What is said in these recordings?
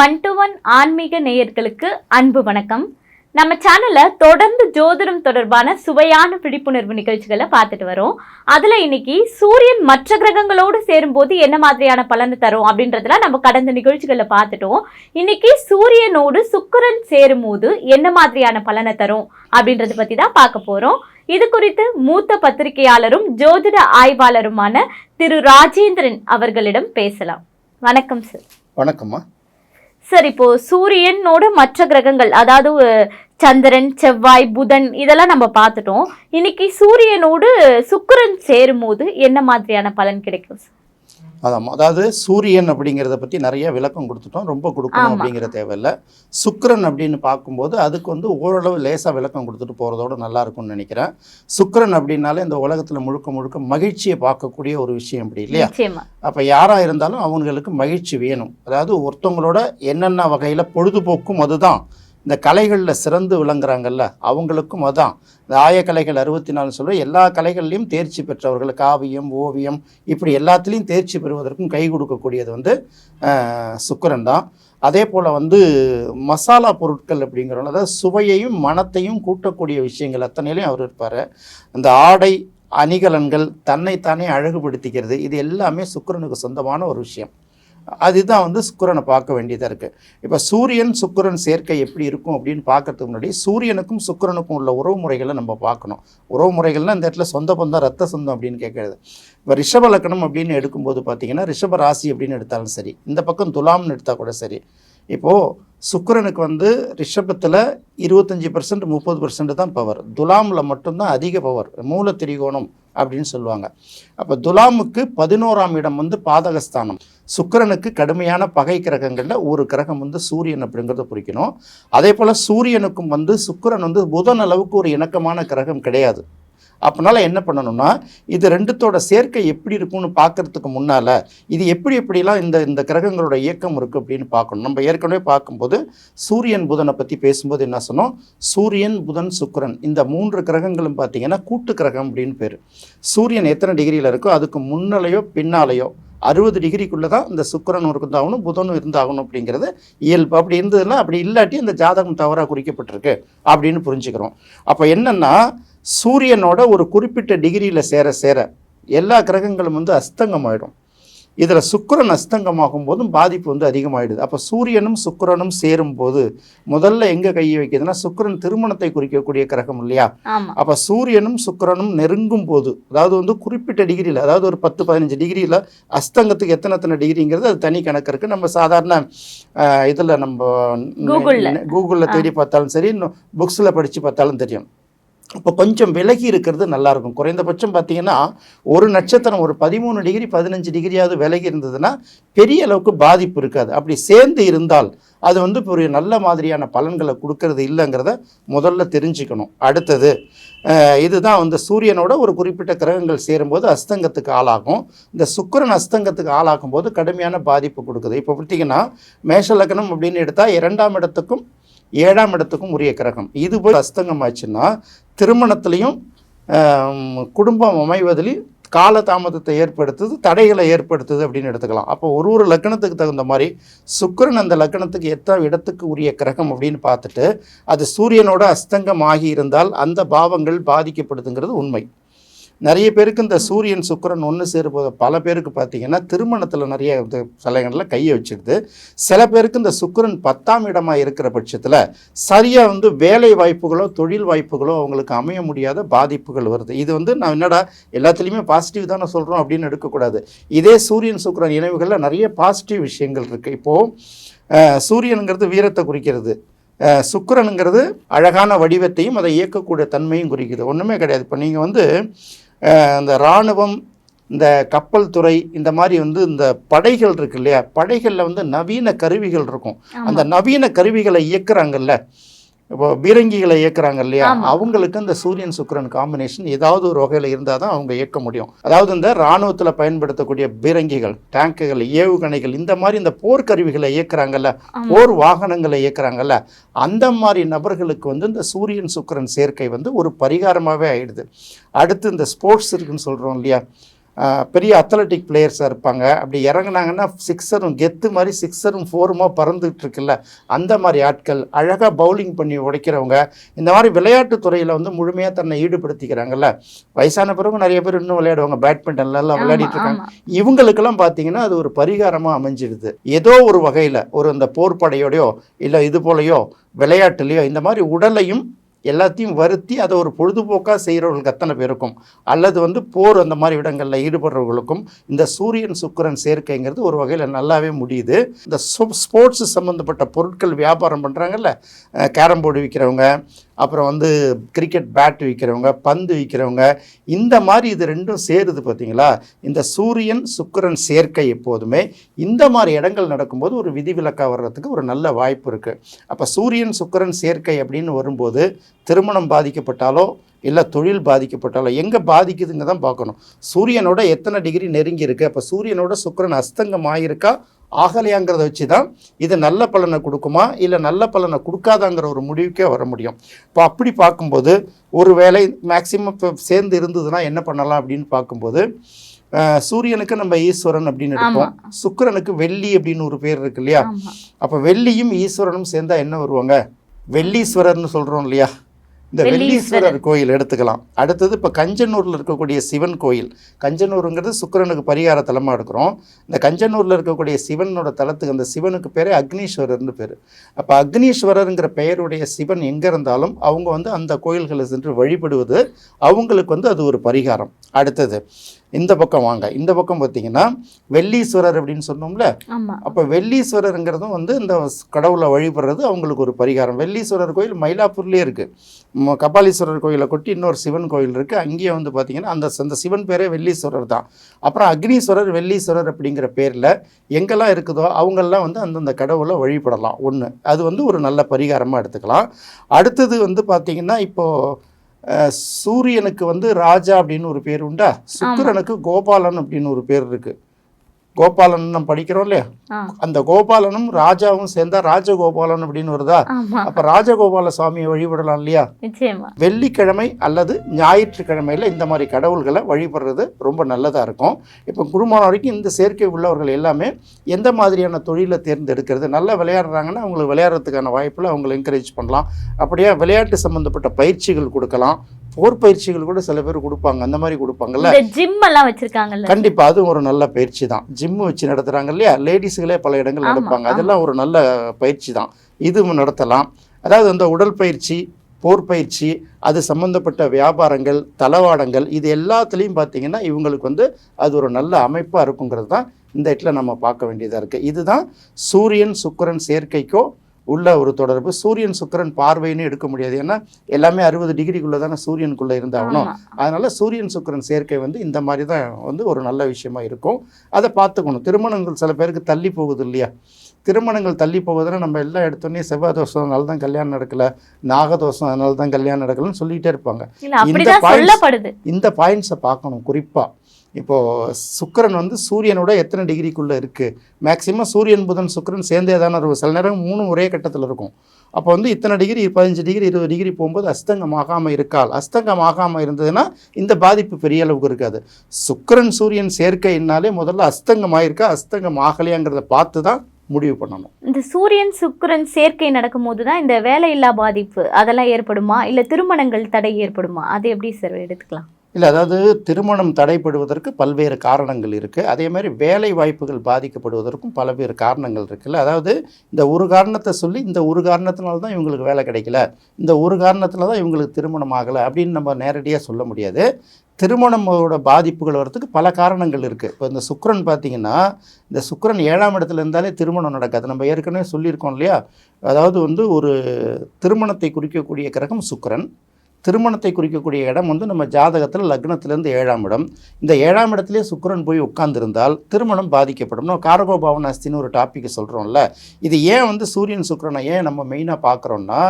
One to one ஆன்மீக நேயர்களுக்கு அன்பு வணக்கம். நம்ம சேனல்ல தொடர்ந்து ஜோதிடம் தொடர்பான சுவையான விழிப்புணர்வு நிகழ்ச்சிகளை பார்த்துட்டு வரோம். அதுல இன்னைக்கு சூரியன் மற்ற கிரகங்களோடு சேரும்போது என்ன மாதிரியான பலனை தரும் அப்படின்றதுல நம்ம கடந்த நிகழ்ச்சிகளை பார்த்துட்டோம். இன்னைக்கு சூரியனோடு சுக்கிரன் சேரும்போது என்ன மாதிரியான பலனை தரும் அப்படின்றத பத்தி தான் பார்க்க போறோம். இது குறித்து மூத்த பத்திரிகையாளரும் ஜோதிட ஆய்வாளருமான திரு ராஜேந்திரன் அவர்களிடம் பேசலாம். வணக்கம் சார் வணக்கம்மா. சார் இப்போ சூரியனோட மற்ற கிரகங்கள் அதாவது சந்திரன் செவ்வாய் புதன் இதெல்லாம் நம்ம பார்த்துட்டோம். இன்னைக்கு சூரியனோடு சுக்கிரன் சேரும்போது என்ன மாதிரியான பலன் கிடைக்கும் சார்? அதாம்மா அதாவது சூரியன் அப்படிங்கிறத பற்றி நிறைய விளக்கம் கொடுத்துட்டோம். ரொம்ப கொடுக்கணும். அப்படிங்கிற தேவையில்லை. சுக்கிரன் அப்படின்னு பார்க்கும்போது அதுக்கு வந்து ஓரளவு லேசாக விளக்கம் கொடுத்துட்டு போகிறதோட நல்லா இருக்கும்னு நினைக்கிறேன். சுக்கிரன் அப்படின்னாலே இந்த உலகத்தில் முழுக்க முழுக்க மகிழ்ச்சியை பார்க்கக்கூடிய ஒரு விஷயம் அப்படி இல்லையா? அப்போ யாராக இருந்தாலும் அவங்களுக்கு மகிழ்ச்சி வேணும். அதாவது ஒருத்தவங்களோட என்னென்ன வகையில் பொழுதுபோக்கும் அதுதான். இந்த கலைகளில் சிறந்து விளங்குறாங்கல்ல அவங்களுக்கும் அதான். இந்த ஆயக்கலைகள் அறுபத்தி நாலு சொல்ல எல்லா கலைகள்லையும் தேர்ச்சி பெற்றவர்கள் காவியம் ஓவியம் இப்படி எல்லாத்துலேயும் தேர்ச்சி பெறுவதற்கும் கை கொடுக்கக்கூடியது வந்து சுக்கரன் தான். அதே போல் வந்து மசாலா பொருட்கள் அப்படிங்கிறோம் அதாவது சுவையையும் மனத்தையும் கூட்டக்கூடிய விஷயங்கள் அத்தனையிலையும் அவர் இருப்பார். இந்த ஆடை அணிகலன்கள் தன்னைத்தானே அழகுபடுத்திக்கிறது இது எல்லாமே சுக்கிரனுக்கு சொந்தமான ஒரு விஷயம். அதுதான் வந்து சுக்கிரனை பார்க்க வேண்டியதாக இருக்குது இப்போ சூரியன் சுக்கிரன் சேர்க்கை எப்படி இருக்கும் அப்படின்னு பார்க்கறதுக்கு முன்னாடி சூரியனுக்கும் சுக்கிரனுக்கும் உள்ள உறவு முறைகளை நம்ம பார்க்கணும். உறவு முறைகள்லாம் இந்த இடத்துல சொந்த பந்தம் ரத்த சொந்தம் அப்படின்னு கேட்குறது. இப்போ ரிஷப லக்கணம் அப்படின்னு எடுக்கும்போது பார்த்தீங்கன்னா ரிஷப ராசி அப்படின்னு எடுத்தாலும் சரி இந்த பக்கம் துலாம்னு எடுத்தால் கூட சரி. இப்போது சுக்கரனுக்கு வந்து ரிஷபத்தில் இருபத்தஞ்சி பர்சன்ட் முப்பது பர்சன்ட் தான் பவர் துலாமில் மட்டும்தான் அதிக பவர் மூல திரிகோணம் அப்படின்னு சொல்லுவாங்க. அப்போ துலாமுக்கு பதினோராம் இடம் வந்து பாதகஸ்தானம். சுக்கிரனுக்கு கடுமையான பகை கிரகங்களில் ஒரு கிரகம் வந்து சூரியன் அப்படிங்கிறத குறிக்கணும். அதே போல் சூரியனுக்கும் வந்து சுக்கிரன் வந்து புதன் அளவுக்கு ஒரு இணக்கமான கிரகம் கிடையாது. அப்போனால என்ன பண்ணணும்னா இது ரெண்டுத்தோட சேர்க்கை எப்படி இருக்கும்னு பார்க்கறதுக்கு முன்னால் இது எப்படி எப்படிலாம் இந்த இந்த கிரகங்களோட இயக்கம் இருக்குது அப்படின்னு பார்க்கணும் நம்ம ஏற்கனவே பார்க்கும்போது சூரியன் புதனை பற்றி பேசும்போது என்ன சொன்னோம்? சூரியன் புதன் சுக்கரன். இந்த மூன்று கிரகங்களும் பார்த்தீங்கன்னா கூட்டு கிரகம் அப்படின்னு பேர். சூரியன் எத்தனை டிகிரியில் இருக்கோ அதுக்கு முன்னாலேயோ பின்னாலேயோ அறுபது டிகிரிக்குள்ளே தான் இந்த சுக்கரனும் இருந்தாகணும் புதனும் இருந்தாகணும் அப்படிங்கிறது இயல்பு. அப்படி இருந்ததுன்னா அப்படி இல்லாட்டி இந்த ஜாதகம் தவறாக குறிக்கப்பட்டிருக்கு அப்படின்னு புரிஞ்சுக்கிறோம். அப்போ என்னென்னா சூரியனோட ஒரு குறிப்பிட்ட டிகிரியில் சேர சேர எல்லா கிரகங்களும் வந்து அஸ்தங்கம் ஆகிடும் இதில் சுக்கிரன் அஸ்தங்கமாகும் போதும் பாதிப்பு வந்து அதிகமாயிடுது. அப்போ சூரியனும் சுக்கிரனும் சேரும்போது முதல்ல எங்கே கையை வைக்குதுன்னா சுக்கிரன் திருமணத்தை குறிக்கக்கூடிய கிரகம் இல்லையா? அப்போ சூரியனும் சுக்கிரனும் நெருங்கும் போது அதாவது வந்து குறிப்பிட்ட டிகிரியில் அதாவது ஒரு பத்து பதினஞ்சு டிகிரியில் அஸ்தங்கத்துக்கு எத்தனை எத்தனை டிகிரிங்கிறது அது தனி கணக்கு இருக்குது நம்ம சாதாரண இதில் நம்ம. கூகுளில். தேடி பார்த்தாலும் சரி புக்ஸில் படித்து பார்த்தாலும் தெரியும். இப்போ கொஞ்சம் விலகி இருக்கிறது நல்லாயிருக்கும். குறைந்தபட்சம் பார்த்தீங்கன்னா ஒரு நட்சத்திரம் ஒரு பதிமூணு டிகிரி பதினஞ்சு டிகிரியாவது விலகி இருந்ததுன்னா பெரிய அளவுக்கு பாதிப்பு இருக்காது. அப்படி சேர்ந்து இருந்தால் அது வந்து இப்போ ஒரு நல்ல மாதிரியான பலன்களை கொடுக்கறது இல்லைங்கிறத முதல்ல தெரிஞ்சுக்கணும். அடுத்தது இதுதான் வந்து சூரியனோட ஒரு குறிப்பிட்ட கிரகங்கள் சேரும்போது அஸ்தங்கத்துக்கு ஆளாகும். இந்த சுக்கிரன் அஸ்தங்கத்துக்கு ஆளாகும் போது கடுமையான பாதிப்பு கொடுக்குது. இப்போ பார்த்தீங்கன்னா மேஷ லக்னம் அப்படின்னு எடுத்தால் இரண்டாம் இடத்துக்கும் ஏழாம் இடத்துக்கும் உரிய கிரகம். இது போய் அஸ்தங்கம் ஆச்சுன்னா திருமணத்திலையும் குடும்பம் அமைவதிலையும் கால தாமதத்தை ஏற்படுத்துது தடைகளை ஏற்படுத்துது அப்படின்னு எடுத்துக்கலாம். அப்போ ஒரு ஒரு லக்கணத்துக்கு தகுந்த மாதிரி சுக்கிரன் அந்த லக்கணத்துக்கு எத்தனை இடத்துக்கு உரிய கிரகம் அப்படின்னு பார்த்துட்டு அது சூரியனோட அஸ்தங்கம் ஆகி இருந்தால் அந்த பாவங்கள் பாதிக்கப்படுதுங்கிறது உண்மை. நிறைய பேருக்கு இந்த சூரியன் சுக்கிரன் ஒன்று சேரும்போது பல பேருக்கு பார்த்தீங்கன்னா திருமணத்தில் நிறைய சிலைகளில் கையை வச்சிடுது சில பேருக்கு இந்த சுக்கரன் பத்தாம் இடமாக இருக்கிற பட்சத்தில் சரியாக வந்து வேலை வாய்ப்புகளோ தொழில் வாய்ப்புகளோ அவங்களுக்கு அமைய முடியாத பாதிப்புகள் வருது. இது வந்து நான் என்னடா எல்லாத்துலேயுமே பாசிட்டிவ் தானே சொல்கிறோம் அப்படின்னு எடுக்கக்கூடாது. இதே சூரியன் சுக்கரன் இணைவுகளில் நிறைய பாசிட்டிவ் விஷயங்கள் இருக்குது இப்போது சூரியனுங்கிறது வீரத்தை குறிக்கிறது. சுக்கரனுங்கிறது சுக்கிரனுங்கிறது அழகான வடிவத்தையும் அதை இயக்கக்கூடிய தன்மையும் குறிக்குது. ஒன்றுமே கிடையாது. இப்போ நீங்கள் வந்து இந்த இராணுவம் இந்த கப்பல் துறை இந்த மாதிரி வந்து இந்த படைகள் இருக்கு இல்லையா? படைகளில் வந்து நவீன கருவிகள் இருக்கும். அந்த நவீன கருவிகளை இயக்குறாங்கல்ல. இப்போ பீரங்கிகளை இயக்குறாங்க இல்லையா. அவங்களுக்கு இந்த சூரியன் சுக்கிரன் காம்பினேஷன் ஏதாவது ஒரு வகையில் இருந்தால் தான் அவங்க இயக்க முடியும் அதாவது இந்த இராணுவத்தில் பயன்படுத்தக்கூடிய பீரங்கிகள் டேங்குகள் ஏவுகணைகள் இந்த மாதிரி இந்த போர்க்கருவிகளை இயக்குறாங்கல்ல. போர் வாகனங்களை இயக்குறாங்கல்ல அந்த மாதிரி நபர்களுக்கு வந்து இந்த சூரியன் சுக்கிரன் சேர்க்கை வந்து ஒரு பரிகாரமாகவே ஆயிடுது அடுத்து இந்த ஸ்போர்ட்ஸ் இருக்குன்னு சொல்கிறோம் இல்லையா பெரிய அத்லட்டிக் பிளேயர்ஸாக இருப்பாங்க. அப்படி இறங்குனாங்கன்னா சிக்ஸரும் கெத்து மாதிரி சிக்ஸரும் ஃபோருமா பறந்துகிட்டு இருக்குல்ல அந்த மாதிரி ஆட்கள் அழகாக பவுலிங் பண்ணி உடைக்கிறவங்க. இந்த மாதிரி விளையாட்டுத் துறையில் வந்து முழுமையாக தன்னை ஈடுபடுத்திக்கிறாங்கல்ல. வயசான பிறகு நிறைய பேர் இன்னும் விளையாடுவாங்க. பேட்மிண்டன்ல எல்லாம் விளையாடிட்டு இருக்காங்க. இவங்களுக்கெல்லாம் பார்த்தீங்கன்னா அது ஒரு பரிகாரமாக அமைஞ்சிடுது ஏதோ ஒரு வகையில் ஒரு இந்த போர்ப்படையோடையோ இல்லை இது போலையோ விளையாட்டுலையோ இந்த மாதிரி உடலையும் எல்லாத்தையும் வருத்தி அதை ஒரு பொழுதுபோக்காக செய்கிறவர்களுக்கு அத்தனை பேருக்கும் அல்லது வந்து போர் அந்த மாதிரி இடங்களில் ஈடுபடுறவர்களுக்கும் இந்த சூரியன் சுக்கிரன் சேர்க்கைங்கிறது ஒரு வகையில் நல்லாவே முடியுது. இந்த ஸ்போர்ட்ஸ் சம்மந்தப்பட்ட பொருட்கள் வியாபாரம் பண்ணுறாங்கல்ல கேரம் போர்டு விற்கிறவங்க அப்புறம் வந்து கிரிக்கெட் பேட் விற்கிறவங்க பந்து விற்கிறவங்க இந்த மாதிரி இது ரெண்டும் சேருது பார்த்தீங்களா? இந்த சூரியன் சுக்கிரன் சேர்க்கை எப்போதுமே இந்த மாதிரி இடங்கள் நடக்கும்போது ஒரு விதிவிலக்காக வர்றதுக்கு ஒரு நல்ல வாய்ப்பு இருக்குது அப்போ சூரியன் சுக்கிரன் சேர்க்கை அப்படின்னு வரும்போது திருமணம் பாதிக்கப்பட்டாலோ இல்லை தொழில் பாதிக்கப்பட்டாலோ எங்கே பாதிக்குதுங்க தான் பார்க்கணும். சூரியனோட எத்தனை டிகிரி நெருங்கி இருக்குது அப்போ சூரியனோட சுக்கிரன் அஸ்தங்கம் ஆகியிருக்கா ஆகலையாங்கிறத வச்சு தான் இது நல்ல பலனை கொடுக்குமா இல்லை நல்ல பலனை கொடுக்காதாங்கிற ஒரு முடிவுக்கே வர முடியும். இப்போ அப்படி பார்க்கும்போது ஒரு வேலை மேக்சிமம் இப்போ சேர்ந்து இருந்ததுன்னா என்ன பண்ணலாம் அப்படின்னு பார்க்கும்போது சூரியனுக்கு நம்ம ஈஸ்வரன் அப்படின்னு எடுப்போம். சுக்கிரனுக்கு வெள்ளி அப்படின்னு ஒரு பேர் இருக்கு இல்லையா? அப்போ வெள்ளியும் ஈஸ்வரனும் சேர்ந்தா என்ன வருவாங்க? வெள்ளீஸ்வரர்னு சொல்கிறோம் இல்லையா? இந்த வெள்ளீஸ்வரர். கோயில் எடுத்துக்கலாம். அடுத்தது இப்போ கஞ்சனூரில் இருக்கக்கூடிய சிவன் கோயில். கஞ்சனூருங்கிறது சுக்கிரனுக்கு பரிகார தலமாக எடுக்கிறோம் இந்த கஞ்சனூரில் இருக்கக்கூடிய சிவனோட தலத்துக்கு அந்த சிவனுக்கு பேரே அக்னீஸ்வரர்னு பேர். அப்போ அக்னீஸ்வரருங்கிற பெயருடைய சிவன் எங்கே இருந்தாலும் அவங்க வந்து அந்த கோயில்களை சென்று வழிபடுவது அவங்களுக்கு வந்து அது ஒரு பரிகாரம். அடுத்தது இந்த பக்கம் வாங்க. இந்த பக்கம் பார்த்தீங்கன்னா வெள்ளீஸ்வரர் அப்படின்னு சொன்னோம்ல? அப்போ வெள்ளீஸ்வரருங்கிறதும் வந்து இந்த கடவுளை வழிபடுறது அவங்களுக்கு ஒரு பரிகாரம். வெள்ளீஸ்வரர் கோயில் மயிலாப்பூர்லேயே இருக்குது கபாலீஸ்வரர் கோயிலை கொட்டி இன்னொரு சிவன் கோயில் இருக்குது அங்கேயே வந்து பார்த்திங்கன்னா அந்த அந்த சிவன் பேரே வெள்ளீஸ்வரர் தான். அப்புறம் அக்னீஸ்வரர் வெள்ளீஸ்வரர் அப்படிங்கிற பேரில் எங்கெல்லாம் இருக்குதோ அவங்கெல்லாம் வந்து அந்தந்த கடவுளை வழிபடலாம். ஒன்று அது வந்து ஒரு நல்ல பரிகாரமாக எடுத்துக்கலாம். அடுத்தது வந்து பார்த்திங்கன்னா இப்போது சூரியனுக்கு வந்து ராஜா அப்படின்னு ஒரு பேர் உண்டா? சுக்கிரனுக்கு கோபாலன் அப்படின்னு ஒரு பேர் இருக்குது கோபாலன் நம்ம படிக்கிறோம் இல்லையா? அந்த கோபாலனும் ராஜாவும் சேர்ந்தா ராஜகோபாலன் அப்படின்னு வருதா? அப்ப ராஜகோபால சுவாமியை வழிபடலாம் இல்லையா? வெள்ளிக்கிழமை அல்லது ஞாயிற்றுக்கிழமையில இந்த மாதிரி கடவுள்களை வழிபடுறது ரொம்ப நல்லதா இருக்கும். இப்போ குடும்பம் வரைக்கும் இந்த சேர்க்கை உள்ளவர்கள் எல்லாமே எந்த மாதிரியான தொழிலை தேர்ந்தெடுக்கிறது நல்லா விளையாடுறாங்கன்னா அவங்களுக்கு விளையாடுறதுக்கான வாய்ப்பில் அவங்களை என்கரேஜ் பண்ணலாம். அப்படியே விளையாட்டு சம்பந்தப்பட்ட பயிற்சிகள் கொடுக்கலாம். போர் பயிற்சிகள் கூட சில பேர் கொடுப்பாங்க. அந்த மாதிரி கொடுப்பாங்கல்ல? ஜிம் எல்லாம் வச்சிருக்காங்கல்ல? கண்டிப்பா. அதுவும் ஒரு நல்ல பயிற்சி தான். ஜிம் வச்சு நடத்துறாங்க இல்லையா? லேடிஸுகளே பல இடங்கள் நடப்பாங்க. அதெல்லாம் ஒரு நல்ல பயிற்சி தான். இதுவும் நடத்தலாம். அதாவது அந்த உடல் பயிற்சி போர் பயிற்சி அது சம்பந்தப்பட்ட வியாபாரங்கள் தளவாடங்கள் இது எல்லாத்துலேயும் பார்த்தீங்கன்னா இவங்களுக்கு வந்து அது ஒரு நல்ல அமைப்பாக இருக்குங்கிறது தான் இந்த இடத்துல நம்ம பார்க்க வேண்டியதாக இருக்குது இதுதான் சூரியன் சுக்கிரன் சேர்க்கைக்கோ உள்ள ஒரு தொடர்பு. சூரியன் சுக்கிரன் பார்வைன்னு எடுக்க முடியாது. ஏன்னா எல்லாமே அறுபது டிகிரிக்குள்ளே தானே சூரியனுக்குள்ளே இருந்தாகணும். அதனால் சூரியன் சுக்கிரன் சேர்க்கை வந்து இந்த மாதிரி தான் வந்து ஒரு நல்ல விஷயமா இருக்கும். அதை பார்த்துக்கணும். திருமணங்கள் சில பேருக்கு தள்ளி போகுது இல்லையா? திருமணங்கள் தள்ளி போகுதுன்னா நம்ம எல்லாம் எடுத்தோடனே செவ்வாய் தோஷம் அதனால தான் கல்யாணம் நடக்கல. நாகதோஷம் அதனால தான் கல்யாணம் நடக்கலன்னு சொல்லிகிட்டே இருப்பாங்க. இந்த பாயிண்ட்ஸை பார்க்கணும் குறிப்பாக இப்போது சுக்கரன் வந்து சூரியனோட எத்தனை டிகிரிக்குள்ளே இருக்குது மேக்ஸிமம் சூரியன் புதன் சுக்கிரன் சேர்ந்தே தானே இருக்கும். சில நேரம் மூணும் ஒரே கட்டத்தில் இருக்கும். அப்போ வந்து இத்தனை டிகிரி பதினஞ்சு டிகிரி இருபது டிகிரி போகும்போது அஸ்தங்கம் ஆகாமல் இருக்கால் அஸ்தங்கம் ஆகாமல் இருந்ததுன்னா இந்த பாதிப்பு பெரிய அளவுக்கு இருக்காது. சுக்கரன் சூரியன் சேர்க்கைனாலே முதல்ல அஸ்தங்கம் ஆயிருக்கா அஸ்தங்கம் ஆகலையாங்கிறத பார்த்து தான் முடிவு பண்ணணும். இந்த சூரியன் சுக்கரன் சேர்க்கை நடக்கும்போது தான் இந்த வேலையில்லா பாதிப்பு அதெல்லாம் ஏற்படுமா? இல்லை திருமணங்கள் தடை ஏற்படுமா? அது எப்படி சார் எடுத்துக்கலாம்? இல்லை அதாவது திருமணம் தடைப்படுவதற்கு பல்வேறு காரணங்கள் இருக்குது அதே மாதிரி வேலை வாய்ப்புகள் பாதிக்கப்படுவதற்கும் பல்வேறு காரணங்கள் இருக்குல்ல அதாவது இந்த ஒரு காரணத்தை சொல்லி இந்த ஒரு காரணத்தினால தான் இவங்களுக்கு வேலை கிடைக்கல. இந்த ஒரு காரணத்தில் தான் இவங்களுக்கு திருமணம் ஆகலை அப்படின்னு நம்ம நேரடியாக சொல்ல முடியாது. திருமணமோட பாதிப்புகள் வர்றதுக்கு பல காரணங்கள் இருக்குது இப்போ இந்த சுக்கரன் பார்த்தீங்கன்னா இந்த சுக்கிரன் ஏழாம் இடத்துல இருந்தாலே திருமணம் நடக்காது. நம்ம ஏற்கனவே சொல்லியிருக்கோம் இல்லையா? அதாவது வந்து ஒரு திருமணத்தை குறிக்கக்கூடிய கிரகம் சுக்கரன். திருமணத்தை குறிக்கக்கூடிய இடம் வந்து நம்ம ஜாதகத்தில் லக்னத்திலேருந்து ஏழாம் இடம். இந்த ஏழாம் இடத்துலேயே சுக்கிரன் போய் உட்கார்ந்திருந்தால் திருமணம் பாதிக்கப்படும். நம்ம காரகோபாவன் அஸ்தின்னு ஒரு டாபிக் சொல்கிறோம்ல இது ஏன் வந்து சூரியன் சுக்கிரனை ஏன் நம்ம மெயினாக பார்க்குறோன்னா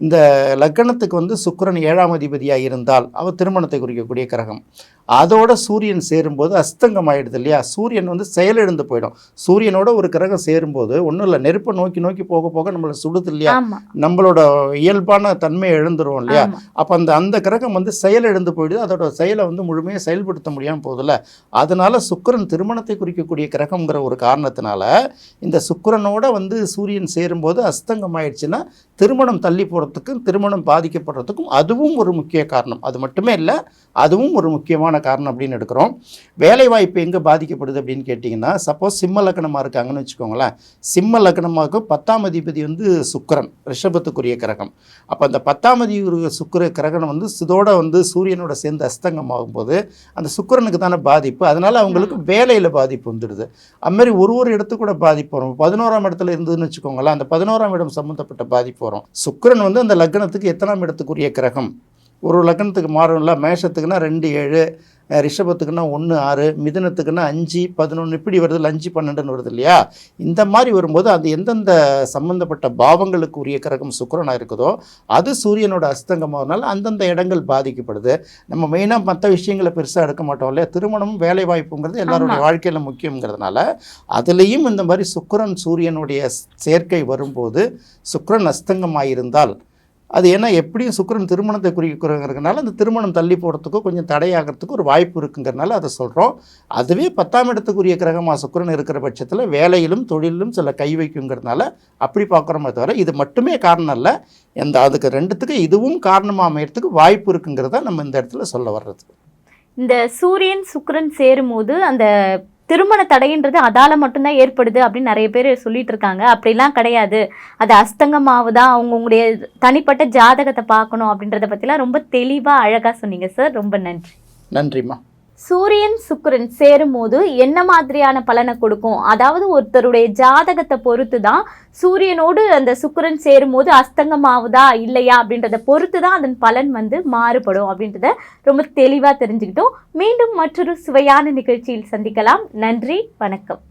இந்த லக்னத்துக்கு வந்து சுக்கரன் ஏழாம் அதிபதியாக இருந்தால் அவர் திருமணத்தை குறிக்கக்கூடிய கிரகம். அதோட சூரியன் சேரும்போது அஸ்தங்கம் ஆயிடுது இல்லையா? சூரியன் வந்து செயலிழந்து போயிடும். சூரியனோட ஒரு கிரகம் சேரும்போது ஒன்றும் இல்லை நெருப்பை நோக்கி நோக்கி போக போக நம்மளை சுடுது இல்லையா? நம்மளோட இயல்பான தன்மையை இழந்துரும் இல்லையா? அப்போ அந்த அந்த கிரகம் வந்து செயலிழந்து போயிடுது. அதோட செயலை வந்து முழுமையாக செயல்படுத்த முடியாமல் போகுதுல்ல. அதனால சுக்கிரன் திருமணத்தை குறிக்கக்கூடிய கிரகம்ங்கிற ஒரு காரணத்தினால இந்த சுக்கிரனோட வந்து சூரியன் சேரும்போது அஸ்தங்கம் ஆயிடுச்சுன்னா திருமணம் தள்ளி போகிறதுக்கும் திருமணம் பாதிக்கப்படுறதுக்கும் அதுவும் ஒரு முக்கிய காரணம். அது மட்டுமே இல்லை அதுவும் ஒரு முக்கியமான காரணம் அப்படின்னு எடுக்கிறோம். வேலை வாய்ப்பு எங்கே பாதிக்கப்படுது அப்படின்னு கேட்டிங்கன்னா சப்போஸ் சிம்ம லக்னமாக இருக்காங்கன்னு வச்சுக்கோங்களேன். சிம்ம லக்னமாக பத்தாம் அதிபதி வந்து சுக்கிரன் ரிஷபத்துக்குரிய கிரகம். அப்போ அந்த பத்தாம் அதிபதி சுக்கிர கிரகணம் வந்து இதோட வந்து சூரியனோட சேர்ந்து அஸ்தங்கம் ஆகும்போது அந்த சுக்கிரனுக்கு தானே பாதிப்பு. அதனால அவங்களுக்கு வேலையில் பாதிப்பு வந்துடுது. அதுமாதிரி ஒரு ஒரு இடத்துக்கு கூட பாதிப்பு வரும். பதினோராம் இடத்துல இருந்ததுன்னு வச்சுக்கோங்களேன் அந்த பதினோராம் இடம் சம்மந்தப்பட்ட பாதிப்பு வரும். சுக்கிரன் வந்து அந்த லக்னத்துக்கு எத்தனாம் இடத்துக்குரிய கிரகம்? ஒரு லக்னத்துக்கு மாறும்ல மேஷத்துக்குன்னா ரெண்டு ஏழு ரிஷபத்துக்குன்னா ஒன்று ஆறு மிதுனத்துக்குன்னா அஞ்சு பதினொன்று இப்படி வருது அஞ்சு பன்னெண்டுன்னு வருது இல்லையா? இந்த மாதிரி வரும்போது அது எந்தெந்த சம்பந்தப்பட்ட பாவங்களுக்கு உரிய கிரகம் சுக்கிரனாக இருக்குதோ அது சூரியனோட அஸ்தங்கமாகனால அந்தந்த இடங்கள் பாதிக்கப்படுது. நம்ம மெயினாக மற்ற விஷயங்களை பெருசாக எடுக்க மாட்டோம் இல்லையா? திருமணமும் வேலை வாய்ப்புங்கிறது எல்லாருடைய வாழ்க்கையில் முக்கியங்கிறதுனால அதுலேயும் இந்த மாதிரி சுக்கிரன் சூரியனுடைய சேர்க்கை வரும்போது சுக்கிரன் அஸ்தங்கமாயிருந்தால் அது ஏன்னா எப்படியும் சுக்கரன் திருமணத்தை குறிக்கிறங்கிறதுனால அந்த திருமணம் தள்ளி போகிறதுக்கும் கொஞ்சம் தடையாகிறதுக்கு ஒரு வாய்ப்பு இருக்குங்கிறனால அதை சொல்கிறோம் அதுவே பத்தாம் இடத்துக்குரிய கிரகமாக சுக்கரன் இருக்கிற பட்சத்தில் வேலையிலும் தொழிலும் சில கை வைக்குங்கிறதுனால அப்படி பார்க்குறோமே தவிர இது மட்டுமே காரணம் இல்லை எந்த அதுக்கு ரெண்டுத்துக்கு இதுவும் காரணமாக அமையறதுக்கு வாய்ப்பு இருக்குங்கிறத நம்ம இந்த இடத்துல சொல்ல வர்றது. இந்த சூரியன் சுக்கரன் சேரும்போது அந்த திருமண தடைன்றது அதால மட்டும்தான் ஏற்படுது அப்படின்னு நிறைய பேர் சொல்லிட்டு இருக்காங்க. அப்படிலாம் கிடையாது. அது அஸ்தங்கமாவுதா அவங்கவுங்களுடைய தனிப்பட்ட ஜாதகத்தை பார்க்கணும் அப்படின்றத பற்றிலாம் ரொம்ப தெளிவாக அழகாக சொன்னீங்க சார் ரொம்ப நன்றி. நன்றிம்மா. சூரியன் சுக்கிரன் சேரும்போது என்ன மாதிரியான பலனை கொடுக்கும்? அதாவது ஒருத்தருடைய ஜாதகத்தை பொறுத்து தான் சூரியனோடு அந்த சுக்கிரன் அஸ்தங்கம் ஆகுதா இல்லையா அப்படின்றத பொறுத்து தான் அதன் பலன் வந்து மாறுபடும் அப்படின்றத ரொம்ப தெளிவாக தெரிஞ்சுக்கிட்டோம். மீண்டும் மற்றொரு சுவையான நிகழ்ச்சியில் சந்திக்கலாம். நன்றி வணக்கம்.